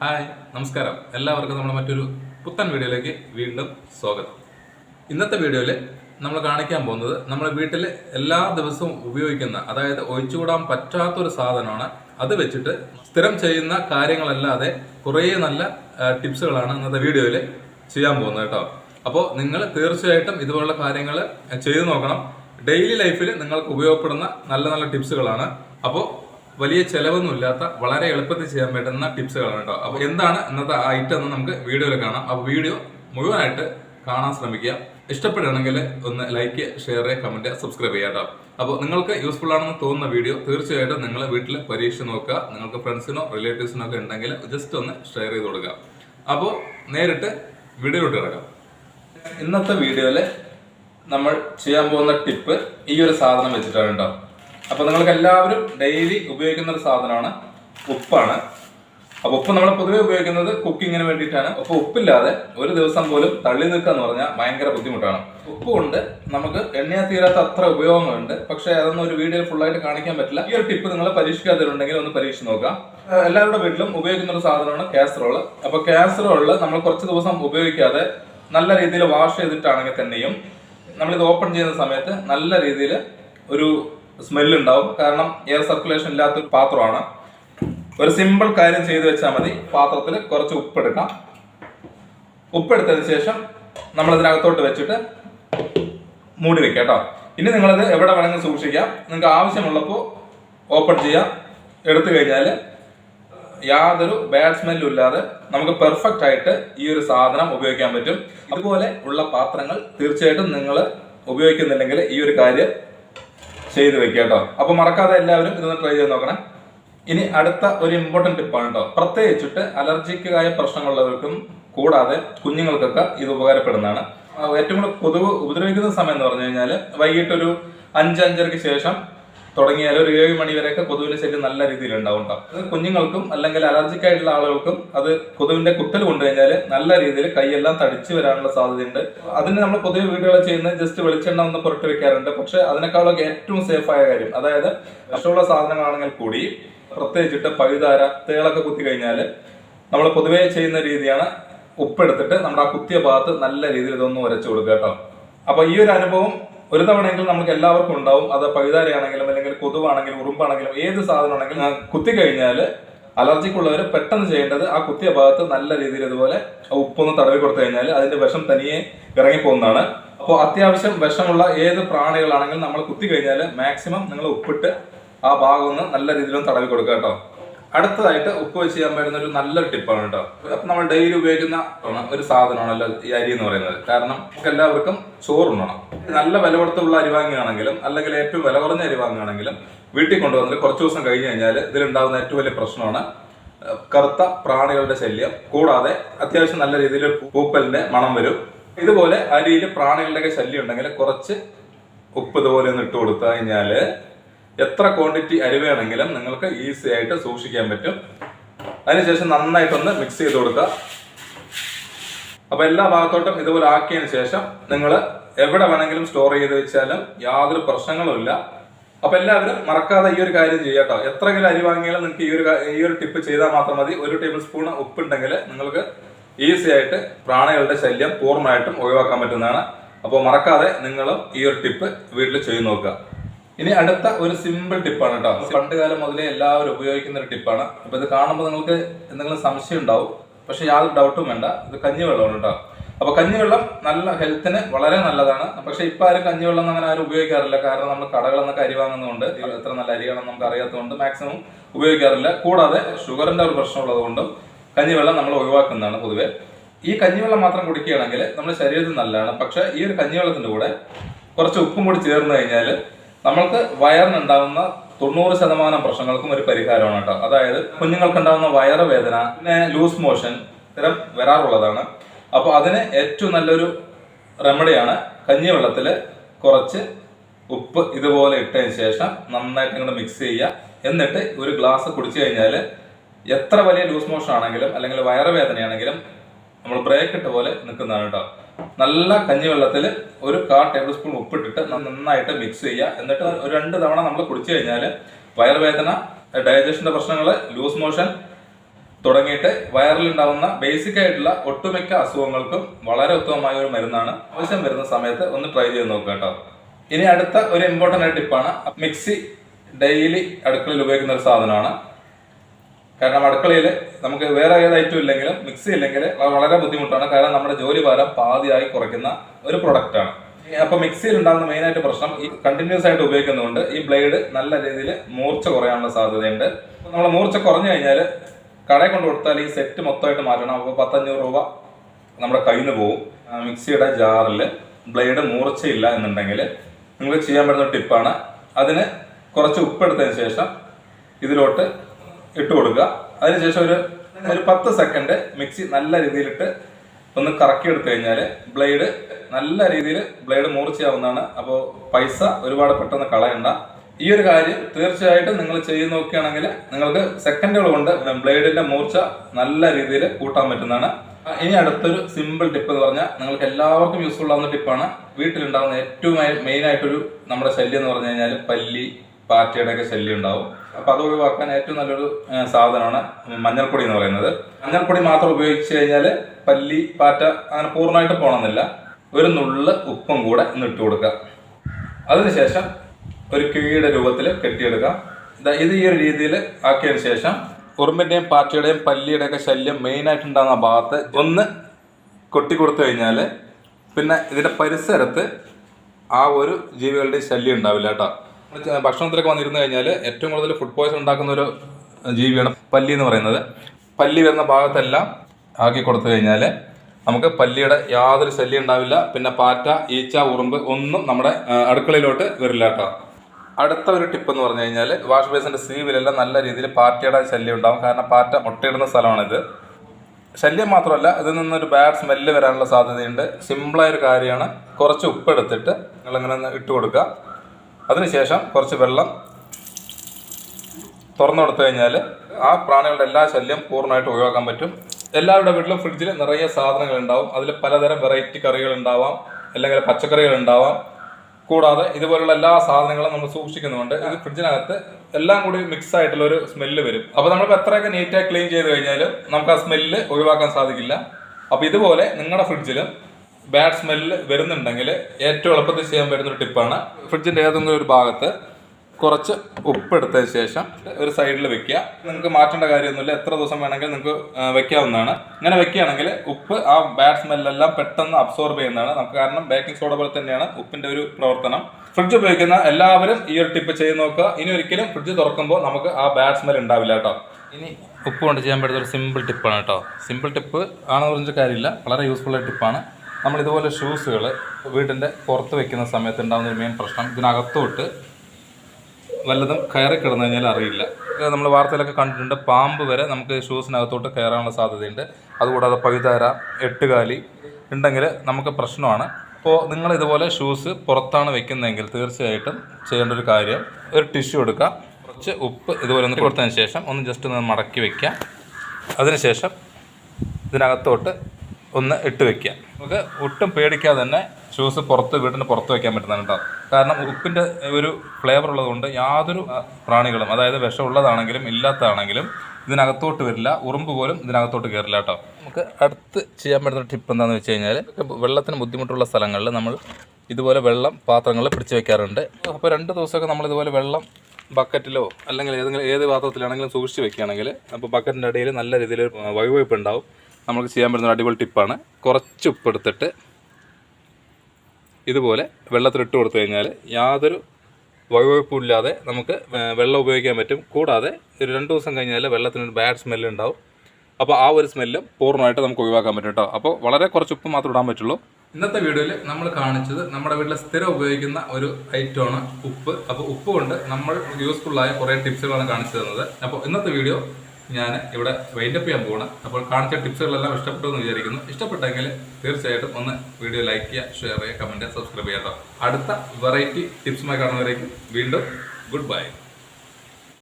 Hi നമസ്കാരം. എല്ലാവർക്കും നമ്മുടെ മറ്റൊരു പുത്തൻ വീഡിയോയിലേക്ക് വീണ്ടും സ്വാഗതം. ഇന്നത്തെ വീഡിയോയിൽ നമ്മൾ കാണിക്കാൻ പോകുന്നത് നമ്മുടെ വീട്ടിൽ എല്ലാ ദിവസവും ഉപയോഗിക്കുന്ന അതായത് ഒഴിച്ചുകൂടാൻ പറ്റാത്തൊരു സാധനമാണ്. അത് വെച്ചിട്ട് സ്ഥിരം ചെയ്യുന്ന കാര്യങ്ങളല്ലാതെ കുറേ നല്ല ടിപ്സുകളാണ് ഇന്നത്തെ വീഡിയോയിൽ ചെയ്യാൻ പോകുന്നത് കേട്ടോ. അപ്പോൾ നിങ്ങൾ തീർച്ചയായിട്ടും ഇതുപോലുള്ള കാര്യങ്ങൾ ചെയ്തു നോക്കണം. ഡെയിലി ലൈഫിൽ നിങ്ങൾക്ക് ഉപയോഗപ്പെടുന്ന നല്ല നല്ല ടിപ്സുകളാണ്. അപ്പോൾ വലിയ ചെലവൊന്നുമില്ലാത്ത വളരെ എളുപ്പത്തിൽ ചെയ്യാൻ പറ്റുന്ന ടിപ്സുകളാണ് കേട്ടോ. അപ്പോൾ എന്താണ് ഇന്നത്തെ ഐറ്റം എന്ന് നമുക്ക് വീഡിയോയിൽ കാണാം. അപ്പോൾ വീഡിയോ മുഴുവനായിട്ട് കാണാൻ ശ്രമിക്കുക. ഇഷ്ടപ്പെടുകയാണെങ്കിൽ ഒന്ന് ലൈക്ക് ഷെയർ കമന്റ് സബ്സ്ക്രൈബ് ചെയ്യാം കേട്ടോ. അപ്പോൾ നിങ്ങൾക്ക് യൂസ്ഫുൾ ആണെന്ന് തോന്നുന്ന വീഡിയോ തീർച്ചയായിട്ടും നിങ്ങൾ വീട്ടിൽ പരീക്ഷ നോക്കുക. നിങ്ങൾക്ക് ഫ്രണ്ട്സിനോ റിലേറ്റീവ്സിനോ ഒക്കെ ഉണ്ടെങ്കിൽ ജസ്റ്റ് ഒന്ന് ഷെയർ ചെയ്ത് കൊടുക്കുക. അപ്പോൾ നേരിട്ട് വീഡിയോയിലോട്ട് കിടക്കാം. ഇന്നത്തെ വീഡിയോയിൽ നമ്മൾ ചെയ്യാൻ പോകുന്ന ടിപ്പ് ഈ ഒരു സാധനം വെച്ചിട്ടാണ് കേട്ടോ. അപ്പൊ നിങ്ങൾക്ക് എല്ലാവരും ഡെയിലി ഉപയോഗിക്കുന്ന ഒരു സാധനമാണ് ഉപ്പാണ്. അപ്പൊ ഉപ്പ് നമ്മൾ പൊതുവെ ഉപയോഗിക്കുന്നത് കുക്കിങ്ങിന് വേണ്ടിയിട്ടാണ്. അപ്പൊ ഉപ്പില്ലാതെ ഒരു ദിവസം പോലും തള്ളി നിൽക്കുക എന്ന് പറഞ്ഞാൽ ഭയങ്കര ബുദ്ധിമുട്ടാണ്. ഉപ്പ് കൊണ്ട് നമുക്ക് എണ്ണയാ തീരാത്ത അത്ര ഉപയോഗങ്ങളുണ്ട്. പക്ഷെ അതൊന്നും ഒരു വീഡിയോയിൽ ഫുൾ ആയിട്ട് കാണിക്കാൻ പറ്റില്ല. ഈ ഒരു ടിപ്പ് നിങ്ങൾ പരീക്ഷിക്കാത്തവരുണ്ടെങ്കിൽ ഒന്ന് പരീക്ഷിച്ച് നോക്കാം. എല്ലാവരുടെ വീട്ടിലും ഉപയോഗിക്കുന്ന ഒരു സാധനമാണ് കാസറോൾ അപ്പൊ കാസറോളിൽ നമ്മൾ കുറച്ച് ദിവസം ഉപയോഗിക്കാതെ നല്ല രീതിയിൽ വാഷ് ചെയ്തിട്ടാണെങ്കിൽ തന്നെയും നമ്മളിത് ഓപ്പൺ ചെയ്യുന്ന സമയത്ത് നല്ല രീതിയിൽ ഒരു സ്മെല്ല് ഉണ്ടാവും കാരണം എയർ സർക്കുലേഷൻ ഇല്ലാത്ത ഒരു പാത്രമാണ്. ഒരു സിമ്പിൾ കാര്യം ചെയ്തു വെച്ചാൽ മതി. പാത്രത്തിൽ കുറച്ച് ഉപ്പെടുക്കാം. ഉപ്പെടുത്തതിന് ശേഷം നമ്മൾ ഇതിനകത്തോട്ട് വെച്ചിട്ട് മൂടി വെക്കാം കേട്ടോ. ഇനി നിങ്ങളത് എവിടെ വേണമെങ്കിൽ സൂക്ഷിക്കാം. നിങ്ങൾക്ക് ആവശ്യമുള്ളപ്പോൾ ഓപ്പൺ ചെയ്യാം. എടുത്തു കഴിഞ്ഞാൽ യാതൊരു ബാഡ് സ്മെല്ലും ഇല്ലാതെ നമുക്ക് പെർഫെക്റ്റ് ആയിട്ട് ഈ ഒരു സാധനം ഉപയോഗിക്കാൻ പറ്റും. അതുപോലെ ഉള്ള പാത്രങ്ങൾ തീർച്ചയായിട്ടും നിങ്ങൾ ഉപയോഗിക്കുന്നില്ലെങ്കിൽ ഈ ഒരു കാര്യം ചെയ്ത് വെക്കുക കേട്ടോ. അപ്പൊ മറക്കാതെ എല്ലാവരും ഇതൊന്ന് ട്രൈ ചെയ്ത് നോക്കണം. ഇനി അടുത്ത ഒരു ഇമ്പോർട്ടന്റ് ടിപ്പാണ് കേട്ടോ. പ്രത്യേകിച്ചിട്ട് അലർജിക്കായ പ്രശ്നങ്ങളുള്ളവർക്കും കൂടാതെ കുഞ്ഞുങ്ങൾക്കൊക്കെ ഇത് ഉപകാരപ്പെടുന്നതാണ്. ഏറ്റവും കൂടുതൽ കൊതുക് ഉപദ്രവിക്കുന്ന സമയം എന്ന് പറഞ്ഞു കഴിഞ്ഞാൽ വൈകിട്ടൊരു അഞ്ച് അഞ്ചരയ്ക്ക് ശേഷം തുടങ്ങിയാൽ ഒരു ഏഴ് മണി വരെയൊക്കെ കൊതുവിന്റെ ശല്യം നല്ല രീതിയിൽ ഉണ്ടാവും കേട്ടോ അത് കുഞ്ഞുങ്ങൾക്കും അല്ലെങ്കിൽ അലർജിക് ആയിട്ടുള്ള ആളുകൾക്കും അത് കൊതുവിന്റെ കുത്തൽ കൊണ്ടു കഴിഞ്ഞാൽ നല്ല രീതിയിൽ കൈയെല്ലാം തടിച്ചു വരാനുള്ള സാധ്യതയുണ്ട്. അതിന് നമ്മൾ പൊതുവെ വീടുകളിൽ ചെയ്യുന്നത് ജസ്റ്റ് വെളിച്ചെണ്ണ ഒന്ന് പുറത്ത് വെക്കാറുണ്ട്. പക്ഷെ അതിനേക്കാളൊക്കെ ഏറ്റവും സേഫ് ആയ കാര്യം അതായത് വിഷമുള്ള സാധനങ്ങളാണെങ്കിൽ കൂടി പ്രത്യേകിച്ചിട്ട് പഴുതാര തേളൊക്കെ കുത്തി കഴിഞ്ഞാൽ നമ്മൾ പൊതുവേ ചെയ്യുന്ന രീതിയാണ് ഉപ്പെടുത്തിട്ട് നമ്മുടെ ആ കുത്തിയ ഭാഗത്ത് നല്ല രീതിയിൽ ഇതൊന്ന് ഉരച്ചു കൊടുക്കുക കേട്ടോ അപ്പൊ ഈ ഒരു അനുഭവം ഒരു തവണയെങ്കിലും നമുക്ക് എല്ലാവർക്കും ഉണ്ടാവും. അത് പഴുതാരയാണെങ്കിലും അല്ലെങ്കിൽ കൊതുവാണെങ്കിലും ഉറുമ്പാണെങ്കിലും ഏത് സാധനമാണെങ്കിലും കുത്തി കഴിഞ്ഞാൽ അലർജിക്കുള്ളവർ പെട്ടെന്ന് ചെയ്യേണ്ടത് ആ കുത്തിയ ഭാഗത്ത് നല്ല രീതിയിൽ ഇതുപോലെ ഉപ്പൊന്ന് തടവി കൊടുത്തു കഴിഞ്ഞാൽ അതിന്റെ വിഷം തനിയെ ഇറങ്ങി പോകുന്നതാണ് അപ്പോൾ അത്യാവശ്യം വിഷമുള്ള ഏത് പ്രാണികളാണെങ്കിലും നമ്മൾ കുത്തി കഴിഞ്ഞാൽ മാക്സിമം നിങ്ങൾ ഉപ്പിട്ട് ആ ഭാഗം ഒന്ന് നല്ല രീതിയിലൊന്ന് തടവി കൊടുക്കുക കേട്ടോ. അടുത്തതായിട്ട് ഉപ്പ് വെച്ച് ചെയ്യാൻ പറ്റുന്ന ഒരു നല്ലൊരു ടിപ്പാണ് കേട്ടോ അപ്പൊ നമ്മൾ ഡെയിലി ഉപയോഗിക്കുന്ന ഒരു സാധനമാണല്ലോ ഈ അരി എന്ന് പറയുന്നത്. കാരണം നമുക്ക് എല്ലാവർക്കും ചോറുണ്ണണം. നല്ല വില കൊടുത്തുള്ള അരി വാങ്ങുകയാണെങ്കിലും അല്ലെങ്കിൽ ഏറ്റവും വില കുറഞ്ഞ അരി വാങ്ങുകയാണെങ്കിലും വീട്ടിൽ കൊണ്ടുവന്നിട്ട് കുറച്ച് ദിവസം കഴിഞ്ഞ് കഴിഞ്ഞാൽ ഇതിലുണ്ടാകുന്ന ഏറ്റവും വലിയ പ്രശ്നമാണ് കറുത്ത പ്രാണികളുടെ ശല്യം. കൂടാതെ അത്യാവശ്യം നല്ല രീതിയിൽ പൂപ്പലിന്റെ മണം വരും. ഇതുപോലെ അരിയിൽ പ്രാണികളുടെയൊക്കെ ശല്യം ഉണ്ടെങ്കിൽ കുറച്ച് ഉപ്പ് ഇതുപോലെ ഒന്ന് ഇട്ട് കൊടുത്തു കഴിഞ്ഞാൽ എത്ര ക്വാണ്ടിറ്റി അരി വേണമെങ്കിലും നിങ്ങൾക്ക് ഈസി ആയിട്ട് സൂക്ഷിക്കാൻ പറ്റും. അതിനുശേഷം നന്നായിട്ടൊന്ന് മിക്സ് ചെയ്ത് കൊടുക്കുക. അപ്പൊ എല്ലാ ഭാഗത്തോട്ടും ഇതുപോലെ ആക്കിയതിന് ശേഷം നിങ്ങൾ എവിടെ വേണമെങ്കിലും സ്റ്റോർ ചെയ്ത് വെച്ചാലും യാതൊരു പ്രശ്നങ്ങളുമില്ല അപ്പൊ എല്ലാവരും മറക്കാതെ ഈ ഒരു കാര്യം ചെയ്യാട്ടോ എത്ര കിലോ അരി വാങ്ങിയാലും നിങ്ങൾക്ക് ഈ ഒരു ഈ ഒരു ടിപ്പ് ചെയ്താൽ മാത്രം മതി. ഒരു ടേബിൾ സ്പൂൺ ഉപ്പുണ്ടെങ്കിൽ നിങ്ങൾക്ക് ഈസി ആയിട്ട് പ്രാണികളുടെ ശല്യം പൂർണമായിട്ടും ഒഴിവാക്കാൻ പറ്റുന്നതാണ്. അപ്പോൾ മറക്കാതെ നിങ്ങളും ഈ ഒരു ടിപ്പ് വീട്ടിൽ ചെയ്തു നോക്കുക. ഇനി അടുത്ത ഒരു സിമ്പിൾ ടിപ്പാണ് കേട്ടോ പണ്ട് കാലം മുതലേ എല്ലാവരും ഉപയോഗിക്കുന്ന ഒരു ടിപ്പാണ് അപ്പൊ ഇത് കാണുമ്പോൾ നിങ്ങൾക്ക് എന്തെങ്കിലും സംശയം ഉണ്ടാവും. പക്ഷെ യാതൊരു ഡൗട്ടും വേണ്ട. ഇത് കഞ്ഞിവെള്ളമാണ് കേട്ടോ അപ്പൊ കഞ്ഞിവെള്ളം നല്ല ഹെൽത്തിന് വളരെ നല്ലതാണ്. പക്ഷെ ഇപ്പൊ ആരും കഞ്ഞിവെള്ളം അങ്ങനെ ആരും ഉപയോഗിക്കാറില്ല. കാരണം നമ്മൾ കടകളിൽ നിന്നൊക്കെ അരി വാങ്ങുന്നതുകൊണ്ട് എത്ര നല്ല അരിയാണെന്ന് നമുക്ക് അറിയാത്തതുകൊണ്ട് മാക്സിമം ഉപയോഗിക്കാറില്ല. കൂടാതെ ഷുഗറിന്റെ ഒരു പ്രശ്നമുള്ളത് കൊണ്ടും കഞ്ഞിവെള്ളം നമ്മൾ ഒഴിവാക്കുന്നതാണ് പൊതുവെ. ഈ കഞ്ഞിവെള്ളം മാത്രം കുടിക്കുകയാണെങ്കിൽ നമ്മുടെ ശരീരത്തിന് നല്ലതാണ്. പക്ഷെ ഈ ഒരു കഞ്ഞിവെള്ളത്തിന്റെ കൂടെ കുറച്ച് ഉപ്പും കൂടി ചേർന്ന് കഴിഞ്ഞാൽ നമ്മൾക്ക് വയറിനുണ്ടാവുന്ന തൊണ്ണൂറ് ശതമാനം പ്രശ്നങ്ങൾക്കും ഒരു പരിഹാരമാണ് കേട്ടോ. അതായത് കുഞ്ഞുങ്ങൾക്ക് ഉണ്ടാവുന്ന വയറ് വേദന പിന്നെ ലൂസ് മോഷൻ ഇത്തരം വരാറുള്ളതാണ്. അപ്പോൾ അതിന് ഏറ്റവും നല്ലൊരു റെമഡിയാണ് കഞ്ഞിവെള്ളത്തിൽ കുറച്ച് ഉപ്പ് ഇതുപോലെ ഇട്ടതിന് ശേഷം നന്നായിട്ട് ഇങ്ങോട്ട് മിക്സ് ചെയ്യുക. എന്നിട്ട് ഒരു ഗ്ലാസ് കുടിച്ചു കഴിഞ്ഞാൽ എത്ര വലിയ ലൂസ് മോഷൻ ആണെങ്കിലും അല്ലെങ്കിൽ വയറുവേദനയാണെങ്കിലും നമ്മൾ ബ്രേക്ക് ഇട്ട പോലെ നിൽക്കുന്നതാണ് കേട്ടോ. നല്ല കഞ്ഞിവെള്ളത്തിൽ ഒരു കാ ടേബിൾ സ്പൂൺ ഉപ്പിട്ടിട്ട് നന്നായിട്ട് മിക്സ് ചെയ്യുക. എന്നിട്ട് ഒരു രണ്ട് തവണ നമ്മൾ കുടിച്ചു കഴിഞ്ഞാൽ വയറുവേദന ഡയജഷന്റെ പ്രശ്നങ്ങൾ ലൂസ് മോഷൻ തുടങ്ങിയിട്ട് വയറിലുണ്ടാവുന്ന ബേസിക് ആയിട്ടുള്ള ഒട്ടുമിക്ക അസുഖങ്ങൾക്കും വളരെ ഉത്തമമായ ഒരു മരുന്നാണ്. ആവശ്യം വരുന്ന സമയത്ത് ഒന്ന് ട്രൈ ചെയ്ത് നോക്കുക കേട്ടോ. ഇനി അടുത്ത ഒരു ഇമ്പോർട്ടന്റ് ആയ ടിപ്പാണ് മിക്സി ഡെയിലി അടുക്കളയിൽ ഉപയോഗിക്കുന്ന ഒരു സാധനമാണ്. കാരണം അടുക്കളയിൽ നമുക്ക് വേറെ ഏത് ഐറ്റം ഇല്ലെങ്കിലും മിക്സി ഇല്ലെങ്കിൽ വളരെ ബുദ്ധിമുട്ടാണ്. കാരണം നമ്മുടെ ജോലി ഭാരം പാതിയായി കുറയ്ക്കുന്ന ഒരു പ്രൊഡക്റ്റാണ് അപ്പൊ മിക്സിയിൽ ഉണ്ടാകുന്ന മെയിൻ ആയിട്ട് പ്രശ്നം ഈ കണ്ടിന്യൂസ് ആയിട്ട് ഉപയോഗിക്കുന്നതുകൊണ്ട് ഈ ബ്ലേഡ് നല്ല രീതിയിൽ മൂർച്ച കുറയാനുള്ള സാധ്യതയുണ്ട്. നമ്മൾ മൂർച്ച കുറഞ്ഞു കഴിഞ്ഞാൽ കടയിൽ കൊണ്ട് കൊടുത്താൽ ഈ സെറ്റ് മൊത്തമായിട്ട് മാറ്റണം. അപ്പോൾ പത്തഞ്ഞൂറ് രൂപ നമ്മുടെ കയ്യിൽ നിന്ന് പോകും മിക്സിയുടെ ജാറിൽ ബ്ലേഡ് മൂർച്ചയില്ല എന്നുണ്ടെങ്കിൽ നിങ്ങൾ ചെയ്യാൻ പറ്റുന്ന ടിപ്പാണ് അതിന് കുറച്ച് ഉപ്പെടുത്തതിന് ശേഷം ഇതിലോട്ട് ഇട്ട് കൊടുക്കുക. അതിനുശേഷം ഒരു ഒരു പത്ത് സെക്കൻഡ് മിക്സി നല്ല രീതിയിലിട്ട് ഒന്ന് കറക്കി എടുത്തു കഴിഞ്ഞാൽ ബ്ലേഡ് നല്ല രീതിയിൽ ബ്ലേഡ് മൂർച്ചയാവുന്നതാണ്. അപ്പോൾ പൈസ ഒരുപാട് പെട്ടെന്ന് കളയണ്ട. ഈ ഒരു കാര്യം തീർച്ചയായിട്ടും നിങ്ങൾ ചെയ്ത് നോക്കുകയാണെങ്കിൽ നിങ്ങൾക്ക് സെക്കൻഡുകൾ കൊണ്ട് ബ്ലേഡിന്റെ മൂർച്ച നല്ല രീതിയിൽ കൂട്ടാൻ പറ്റുന്നതാണ്. ഇനി അടുത്തൊരു സിമ്പിൾ ടിപ്പ് എന്ന് പറഞ്ഞാൽ നിങ്ങൾക്ക് എല്ലാവർക്കും യൂസ്ഫുൾ ആവുന്ന ടിപ്പാണ് വീട്ടിലുണ്ടാകുന്ന ഏറ്റവും മെയിൻ ആയിട്ടൊരു നമ്മുടെ ശല്യം എന്ന് പറഞ്ഞു കഴിഞ്ഞാൽ പല്ലി പാറ്റയുടെ ഒക്കെ ശല്യം ഉണ്ടാവും അപ്പൊ അത് ഒഴിവാക്കാൻ ഏറ്റവും നല്ലൊരു സാധനമാണ് മഞ്ഞൾപ്പൊടി എന്ന് പറയുന്നത്. മഞ്ഞൾപ്പൊടി മാത്രം ഉപയോഗിച്ച് കഴിഞ്ഞാൽ പല്ലി പാറ്റ അങ്ങനെ പൂർണമായിട്ട് പോണമെന്നില്ല. ഒരു നുള്ള് ഉപ്പും കൂടെ ഇട്ട് കൊടുക്കുക. അതിനുശേഷം ഒരു കിഴിയുടെ രൂപത്തിൽ കെട്ടിയെടുക്കാം ഇത് ഈ ഒരു രീതിയിൽ ആക്കിയതിനു ശേഷം ഉറുമ്പിന്റെയും പാറ്റയുടെയും പല്ലിയുടെ ഒക്കെ ശല്യം മെയിൻ ആയിട്ടുണ്ടാകുന്ന ഭാഗത്ത് ഒന്ന് കൊട്ടി കൊടുത്തു കഴിഞ്ഞാൽ പിന്നെ ഇതിന്റെ പരിസരത്ത് ആ ഒരു ജീവികളുടെ ശല്യം ഉണ്ടാവില്ല കേട്ടോ. ഭക്ഷണത്തിലൊക്കെ വന്നിരുന്നു കഴിഞ്ഞാൽ ഏറ്റവും കൂടുതൽ ഫുഡ് പോയ്സൺ ഉണ്ടാക്കുന്ന ഒരു ജീവിയാണ് പല്ലി എന്ന് പറയുന്നത്. പല്ലി വരുന്ന ഭാഗത്തെല്ലാം ആക്കി കൊടുത്തു കഴിഞ്ഞാൽ നമുക്ക് പല്ലിയുടെ യാതൊരു ശല്യം ഉണ്ടാവില്ല. പിന്നെ പാറ്റ ഈച്ച ഉറുമ്പ് ഒന്നും നമ്മുടെ അടുക്കളയിലോട്ട് വരില്ല കേട്ടോ. അടുത്ത ഒരു ടിപ്പ് എന്ന് പറഞ്ഞു കഴിഞ്ഞാൽ വാഷ് ബേസിന്റെ സീവിലെല്ലാം നല്ല രീതിയിൽ പാറ്റയുടെ ശല്യം ഉണ്ടാവും. കാരണം പാറ്റ മുട്ടയിടുന്ന സ്ഥലമാണിത്. ശല്യം മാത്രമല്ല ഇതിൽ നിന്നൊരു ബാഡ് സ്മെല്ല് വരാനുള്ള സാധ്യതയുണ്ട്. സിമ്പിളായ ഒരു കാര്യമാണ്. കുറച്ച് ഉപ്പ് എടുത്തിട്ട് നിങ്ങളിങ്ങനെ ഇട്ട് കൊടുക്കുക. അതിനുശേഷം കുറച്ച് വെള്ളം തുറന്നു കൊടുത്തു കഴിഞ്ഞാൽ ആ പ്രാണികളുടെ എല്ലാ ശല്യം പൂർണമായിട്ട് ഒഴിവാക്കാൻ പറ്റും. എല്ലാവരുടെ വീട്ടിലും ഫ്രിഡ്ജിൽ നിറയെ സാധനങ്ങൾ ഉണ്ടാവും. അതിൽ പലതരം വെറൈറ്റി കറികൾ ഉണ്ടാവാം. അല്ലെങ്കിൽ പച്ചക്കറികൾ ഉണ്ടാവാം. കൂടാതെ ഇതുപോലുള്ള എല്ലാ സാധനങ്ങളും നമ്മൾ സൂക്ഷിക്കുന്നുണ്ട്. ഇത് ഫ്രിഡ്ജിനകത്ത് എല്ലാം കൂടി മിക്സ് ആയിട്ടുള്ള ഒരു സ്മെല്ല് വരും. അപ്പോൾ നമ്മളിപ്പോൾ എത്രയൊക്കെ നീറ്റായി ക്ലീൻ ചെയ്ത് കഴിഞ്ഞാലും നമുക്ക് ആ സ്മെല്ല് ഒഴിവാക്കാൻ സാധിക്കില്ല. അപ്പോൾ ഇതുപോലെ നിങ്ങളുടെ ഫ്രിഡ്ജിലും ബാഡ് സ്മെല്ല് വരുന്നുണ്ടെങ്കിൽ ഏറ്റവും എളുപ്പത്തിൽ ചെയ്യാൻ പറ്റുന്ന ഒരു ടിപ്പാണ് ഫ്രിഡ്ജിന്റെ ഏതെങ്കിലും ഒരു ഭാഗത്ത് കുറച്ച് ഉപ്പ് എടുത്തതിന് ശേഷം ഒരു സൈഡിൽ വെക്കുക. നിങ്ങൾക്ക് മാറ്റേണ്ട കാര്യമൊന്നുമില്ല. എത്ര ദിവസം വേണമെങ്കിലും നിങ്ങൾക്ക് വെക്കാവുന്നതാണ്. ഇങ്ങനെ വെക്കുകയാണെങ്കിൽ ഉപ്പ് ആ ബാഡ് സ്മെല്ലെല്ലാം പെട്ടെന്ന് അബ്സോർബ് ചെയ്യുന്നതാണ്. നമുക്ക് കാരണം ബേക്കിംഗ് സോഡ പോലെ തന്നെയാണ് ഉപ്പിന്റെ ഒരു പ്രവർത്തനം. ഫ്രിഡ്ജ് ഉപയോഗിക്കുന്ന എല്ലാവരും ഈ ഒരു ടിപ്പ് ചെയ്ത് നോക്കുക. ഇനി ഒരിക്കലും ഫ്രിഡ്ജ് തുറക്കുമ്പോൾ നമുക്ക് ആ ബാഡ് സ്മെൽ ഉണ്ടാവില്ല കേട്ടോ. ഇനി ഉപ്പ് കൊണ്ട് ചെയ്യാൻ പറ്റുന്ന ഒരു സിമ്പിൾ ടിപ്പാണ് കേട്ടോ. സിമ്പിൾ ടിപ്പ് ആണെന്ന് പറഞ്ഞിട്ട് കാര്യമില്ല. വളരെ യൂസ്ഫുൾ ആയ ടിപ്പാണ് നമ്മൾ ഇതുപോലെ ഷൂസുകൾ വീടിന്റെ പുറത്ത് വെക്കുന്ന സമയത്ത് ഉണ്ടാകുന്ന ഒരു മെയിൻ പ്രശ്നം. ഇതിനകത്തോട്ട് വല്ലതും കയറി കിടന്നു കഴിഞ്ഞാൽ അറിയില്ല. നമ്മൾ വാർത്തയിലൊക്കെ കണ്ടിട്ടുണ്ട്. പാമ്പ് വരെ നമുക്ക് ഷൂസിനകത്തോട്ട് കയറാനുള്ള സാധ്യതയുണ്ട്. അതുകൂടാതെ പഴുതാര എട്ടുകാലി ഉണ്ടെങ്കിൽ നമുക്ക് പ്രശ്നമാണ്. അപ്പോൾ നിങ്ങൾ ഇതുപോലെ ഷൂസ് പുറത്താണ് വെക്കുന്നതെങ്കിൽ തീർച്ചയായിട്ടും ചെയ്യേണ്ട ഒരു കാര്യം ഒരു ടിഷ്യൂ എടുക്കുക. കുറച്ച് ഉപ്പ് ഇതുപോലെ ഒന്ന് കൊടുത്തതിന് ശേഷം ഒന്ന് ജസ്റ്റ് ഒന്ന് മടക്കി വെക്കുക. അതിനുശേഷം ഇതിനകത്തോട്ട് ഒന്ന് ഇട്ട് വെക്കുക. നമുക്ക് ഒട്ടും പേടിക്കാതെ തന്നെ ഷൂസ് പുറത്ത് വീടിന് പുറത്ത് വെക്കാൻ പറ്റുന്നതാണ് കേട്ടോ. കാരണം ഉപ്പിന്റെ ഒരു ഫ്ലേവർ ഉള്ളതുകൊണ്ട് യാതൊരു പ്രാണികളും അതായത് വിഷമുള്ളതാണെങ്കിലും ഇല്ലാത്തതാണെങ്കിലും ഇതിനകത്തോട്ട് വരില്ല. ഉറുമ്പ് പോലും ഇതിനകത്തോട്ട് കയറില്ല കേട്ടോ. നമുക്ക് അടുത്ത് ചെയ്യാൻ പറ്റുന്ന ടിപ്പ് എന്താണെന്ന് വെച്ച് കഴിഞ്ഞാൽ വെള്ളത്തിന് ബുദ്ധിമുട്ടുള്ള സ്ഥലങ്ങളിൽ നമ്മൾ ഇതുപോലെ വെള്ളം പാത്രങ്ങളിൽ പിടിച്ച് വെക്കാറുണ്ട്. അപ്പോൾ രണ്ട് ദിവസമൊക്കെ നമ്മൾ ഇതുപോലെ വെള്ളം ബക്കറ്റിലോ അല്ലെങ്കിൽ ഏതെങ്കിലും ഏത് പാത്രത്തിലാണെങ്കിലും സൂക്ഷിച്ച് വെക്കുകയാണെങ്കിൽ അപ്പോൾ ബക്കറ്റിന്റെ ഇടയിൽ നല്ല രീതിയിൽ വൈവയ്പ്പ് ഉണ്ടാവും. നമുക്ക് ചെയ്യാൻ പറ്റുന്ന അടിപൊളി ടിപ്പാണ്. കുറച്ച് ഉപ്പെടുത്തിട്ട് ഇതുപോലെ വെള്ളത്തിലിട്ട് കൊടുത്തു കഴിഞ്ഞാൽ യാതൊരു വഴുവഴുപ്പും ഇല്ലാതെ നമുക്ക് വെള്ളം ഉപയോഗിക്കാൻ പറ്റും. കൂടാതെ ഒരു രണ്ട് ദിവസം കഴിഞ്ഞാൽ വെള്ളത്തിനൊരു ബാഡ് സ്മെല്ല് ഉണ്ടാവും. അപ്പോൾ ആ ഒരു സ്മെല്ലും പൂർണമായിട്ട് നമുക്ക് ഒഴിവാക്കാൻ പറ്റും കേട്ടോ അപ്പോൾ വളരെ കുറച്ച് ഉപ്പ് മാത്രം ഇടാൻ പറ്റുള്ളൂ. ഇന്നത്തെ വീഡിയോയിൽ നമ്മൾ കാണിച്ചത് നമ്മുടെ വീട്ടിൽ സ്ഥിരം ഉപയോഗിക്കുന്ന ഒരു ഐറ്റമാണ് ഉപ്പ്. അപ്പോൾ ഉപ്പ് കൊണ്ട് നമ്മൾ യൂസ്ഫുള്ളായ കുറേ ടിപ്സുകളാണ് കാണിച്ചു തന്നത്. അപ്പോൾ ഇന്നത്തെ വീഡിയോ ഞാൻ ഇവിടെ വൈൻഡപ്പ് ചെയ്യാൻ പോകണം അപ്പോൾ കാണിച്ച ടിപ്സുകളെല്ലാം ഇഷ്ടപ്പെട്ടു എന്ന് വിചാരിക്കുന്നു. ഇഷ്ടപ്പെട്ടെങ്കിൽ തീർച്ചയായിട്ടും ഒന്ന് വീഡിയോ ലൈക്ക് ചെയ്യുക ഷെയർ ചെയ്യുക കമന്റ് സബ്സ്ക്രൈബ് ചെയ്യാം അടുത്ത വെറൈറ്റി ടിപ്സുമായി കാണുന്നവരേക്കും വീണ്ടും ഗുഡ് ബൈ